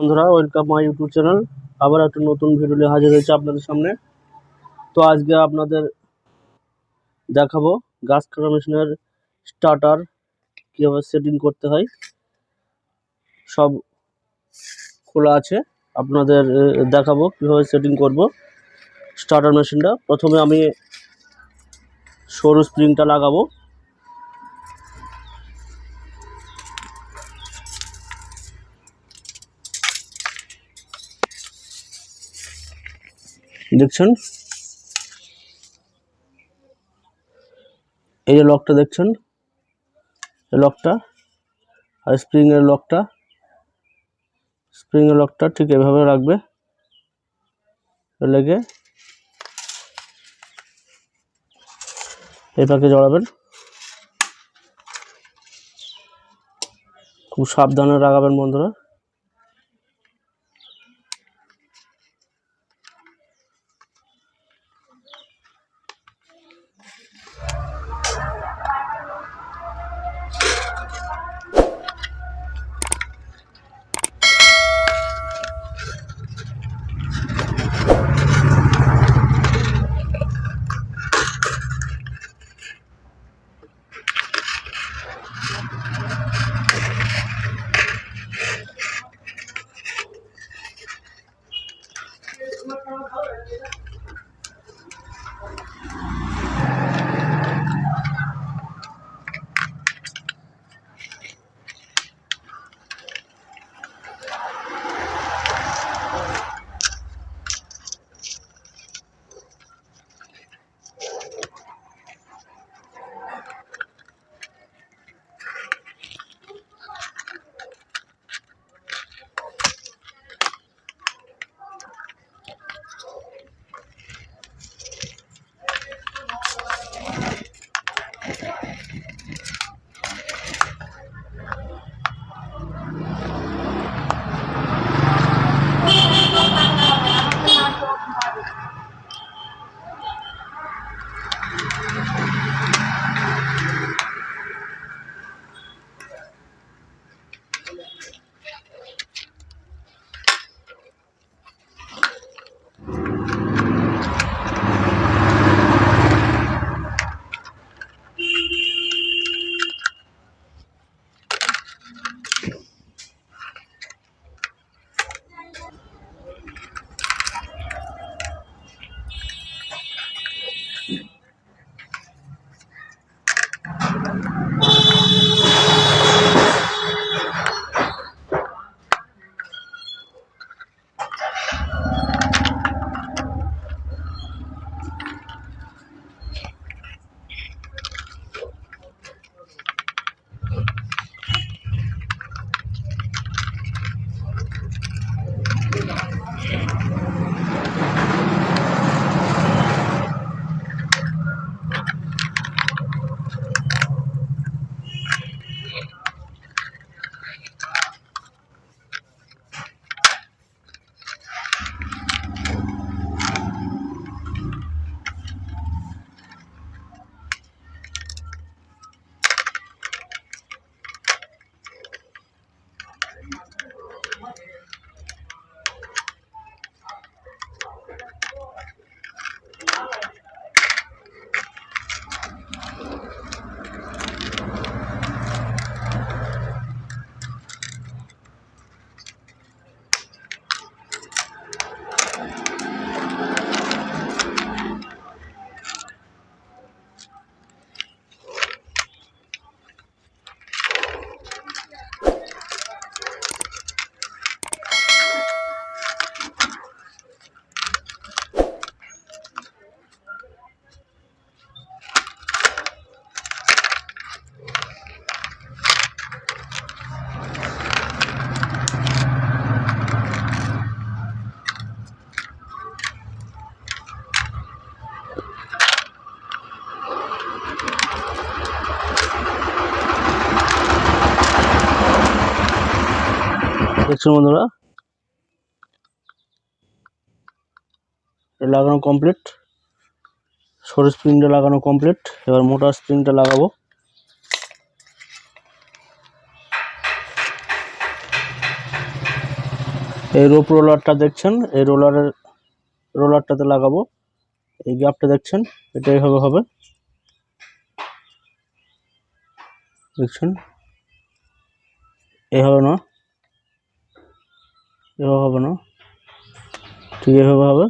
বন্ধুরা welcome my YouTube channel আবার একটা নতুন ভিডিও নিয়ে হাজির হয়েছে আপনাদের সামনে। তো আজকে আপনাদের দেখাবো গাছ কাটা মেশিনের স্টার্টার কীভাবে সেটিং করতে হয়। সব খোলা আছে। আপনাদের দেখাবো কীভাবে সেটিং করব স্টার্টার মেশিনটা প্রথমে আমি সরু স্প্রিংটা লাগাবো। দেখছেন? এই যে লকটা দেখছেন? লকটা আর স্প্রিং এর লকটা স্প্রিং এর লকটা ঠিক এভাবে রাখবে। লেগে এই পাকে জড়াবেন। খুব সাবধানে লাগাবেন বন্ধুরা। দেখছেন বন্ধুরা? লাগানো কমপ্লিট সরু স্প্রিংটা লাগানো কমপ্লিট এবার মোটা স্প্রিংটা লাগাবো। এই রোপ রোলারটা দেখছেন? এই রোলারের রোলারটাতে লাগাবো। এই গ্যাপটা দেখছেন? এটা এইভাবে হবে। দেখছেন? এভাবে না। এভাবে হবে না। ঠিক এভাবে হবে।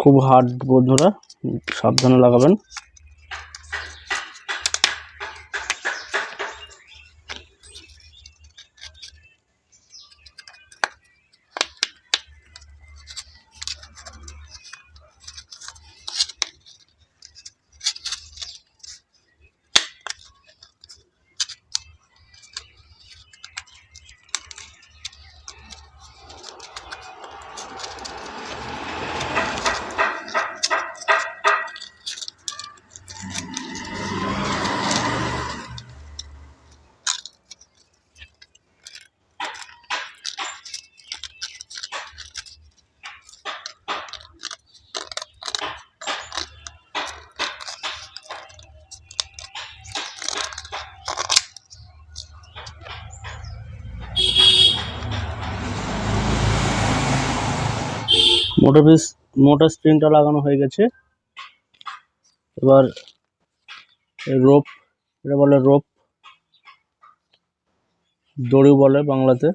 খুব হার্ড বন্ধুরা সাবধানে লাগাবেন। মোটর পিস, মোটর স্প্রিংটা লাগানো হয়ে গেছে। এবার রোপ এটা বলে রোপ দড়ি বলে বাংলাতে।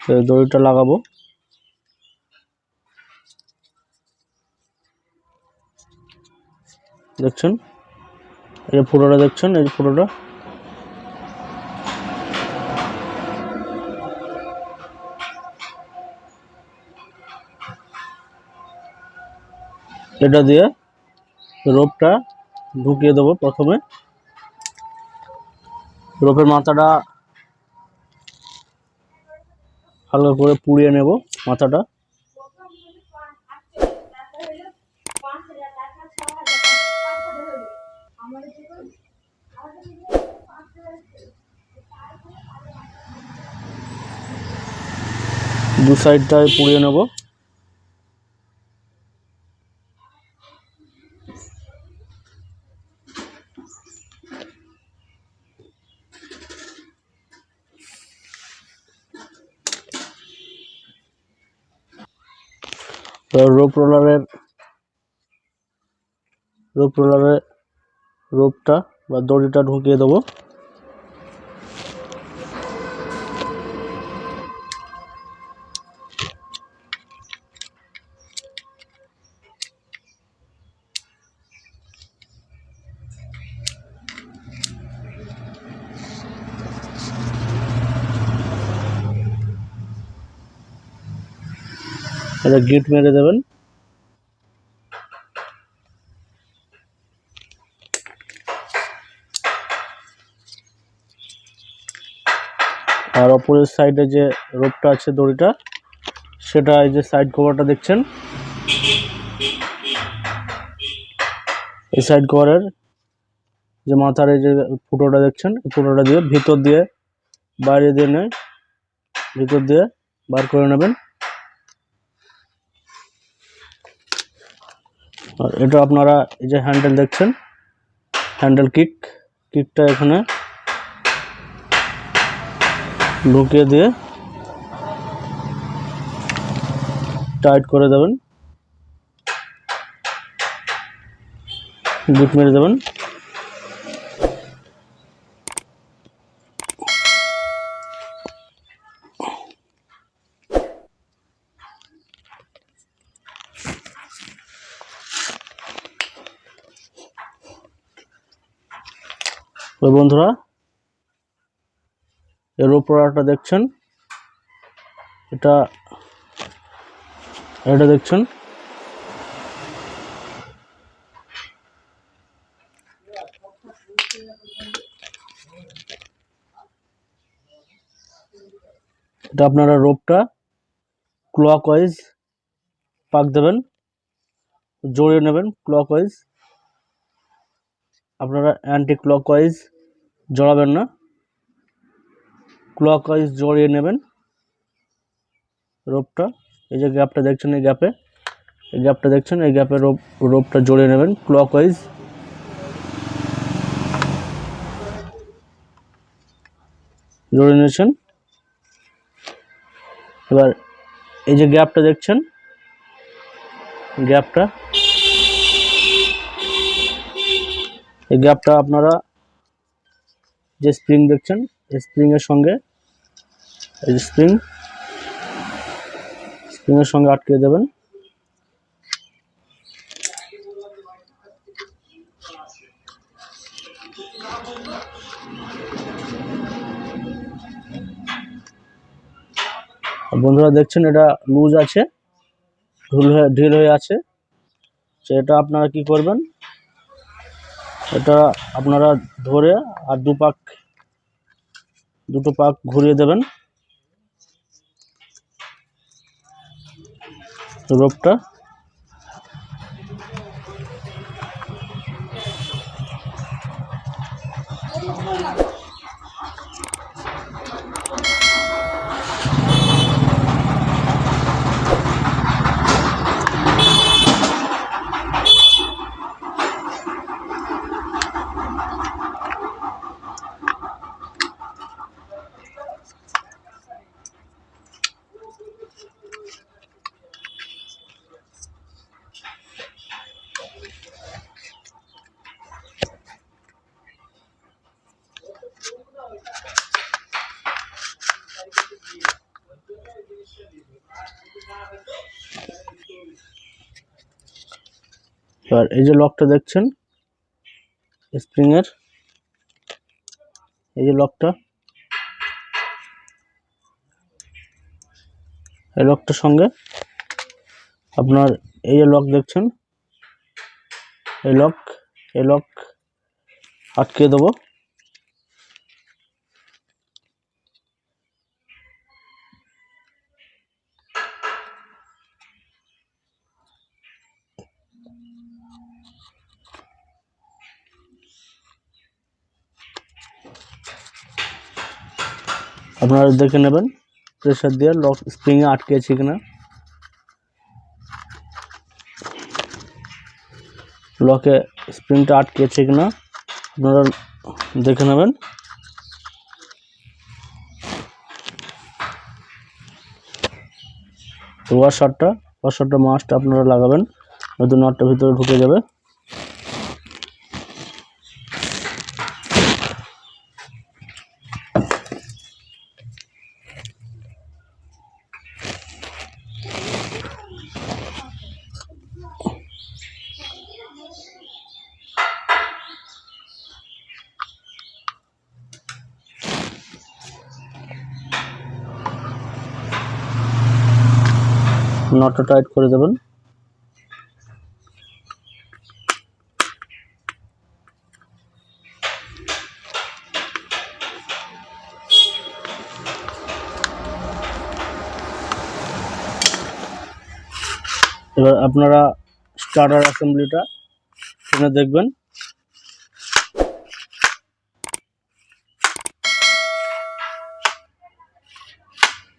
তো দড়িটা লাগাবো। দেখছেন? এই যে ফুটোটা দেখছেন? এই ফুটোটা এটা দিয়ে রোপটা ঢুকিয়ে দেবো প্রথমে। রোপের মাথাটা হালকা করে পুড়িয়ে নেব মাথাটা। দু সাইডটায় পুড়িয়ে নেব। রোপ রোলারের রোপ রোলারের রোপটা বা দড়িটা ঢুকিয়ে দেবো। এটা গিট মেরে দেবেন। আর অপরের সাইডে যে রোপটা আছে দড়িটা, সেটা এই যে সাইড কভারটা দেখছেন? এই সাইড কভারের যে মাথার এই যে ফুটোটা দেখছেন ফুটোটা দিয়ে ভিতর দিয়ে বাইরে দিয়ে নেয় ভিতর দিয়ে বার করে নেবেন। আর এটা আপনারা এই যে হ্যান্ডেল দেখছেন, হ্যান্ডেল কিক, কিকটা এখানে ঢুকিয়ে দিয়ে টাইট করে দেবেন গুট মেরে দেবেন। তো বন্ধুরা, এর উপরটা দেখছেন? এটা এটা দেখছেন? এটা আপনারা রোপটা ক্লক ওয়াইজ পাক দেবেন, জড়িয়ে নেবেন ক্লক ওয়াইজ আপনারা অ্যান্টি ক্লক ওয়াইজ জড়াবেন না। ওয়াইজ জড়িয়ে নেবেন রোপটা। এই যে গ্যাপটা দেখছেন এই গ্যাপে এই গ্যাপটা দেখছেন, এই গ্যাপের রোপ, রোপটা জড়িয়ে নেবেন ক্লকওয়াইজ জড়িয়ে নিয়েছেন। এবার এই যে গ্যাপটা দেখছেন গ্যাপটা এই গ্যাপটা আপনারা যে স্প্রিং দেখছেন স্প্রিংয়ের সঙ্গে, এই স্প্রিং স্প্রিংয়ের সঙ্গে আটকে দেবেন। বন্ধুরা দেখছেন এটা লুজ আছে হয়ে, ঢিল হয়ে আছে। সেটা আপনারা কি করবেন? এটা আপনারা ধরে আর দু পাক দুটো পাক ঘুরিয়ে দেবেন। রোপটা এবার এই যে লকটা দেখছেন স্প্রিংয়ের এই যে লকটা এই লকটার সঙ্গে আপনার এই যে লক দেখছেন, এই লক এই লক আটকে দেবো। আপনারা দেখে নেবেন। প্রেশার দিয়ে লক স্প্রিংয়ে আটকে আছে কিনা। লকে স্প্রিংটা আটকেছে কিনা, আপনারা দেখে নেবেন। ওয়াশারটা ওয়াশারটা মাস্ট আপনারা লাগাবেন, নয়তো নটটা ভিতরে ঢুকে যাবে। নটটা টাইট করে দেবেন। এবার আপনারা স্টার্টার অ্যাসেম্বলিটা শুনে দেখবেন।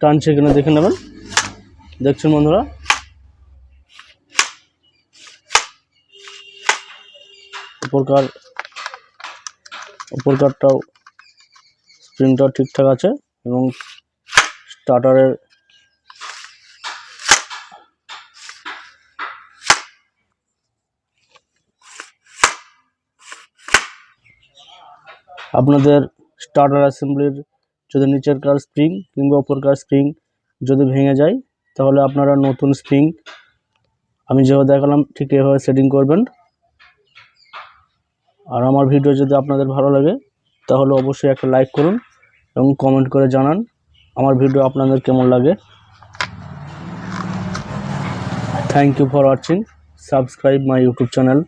টান সেখানে দেখে নেবেন। দেখছেন বন্ধুরা? উপরকার, উপরকারটাও স্প্রিংটাও ঠিকঠাক আছে এবং স্টার্টারের আপনাদের স্টার্টার অ্যাসেম্বলির যদি নিচের কার স্প্রিং কিংবা উপরকার স্প্রিং যদি ভেঙে যায় তাহলে আপনারা নতুন স্প্রিং আমি যেভাবে দেখালাম ঠিক এভাবে সেটিং করবেন। আর আমার ভিডিও যদি আপনাদের ভালো লাগে, তাহলে অবশ্যই একটা লাইক করুন এবং কমেন্ট করে জানান আমার ভিডিও আপনাদের কেমন লাগে। Thank you for watching subscribe my YouTube channel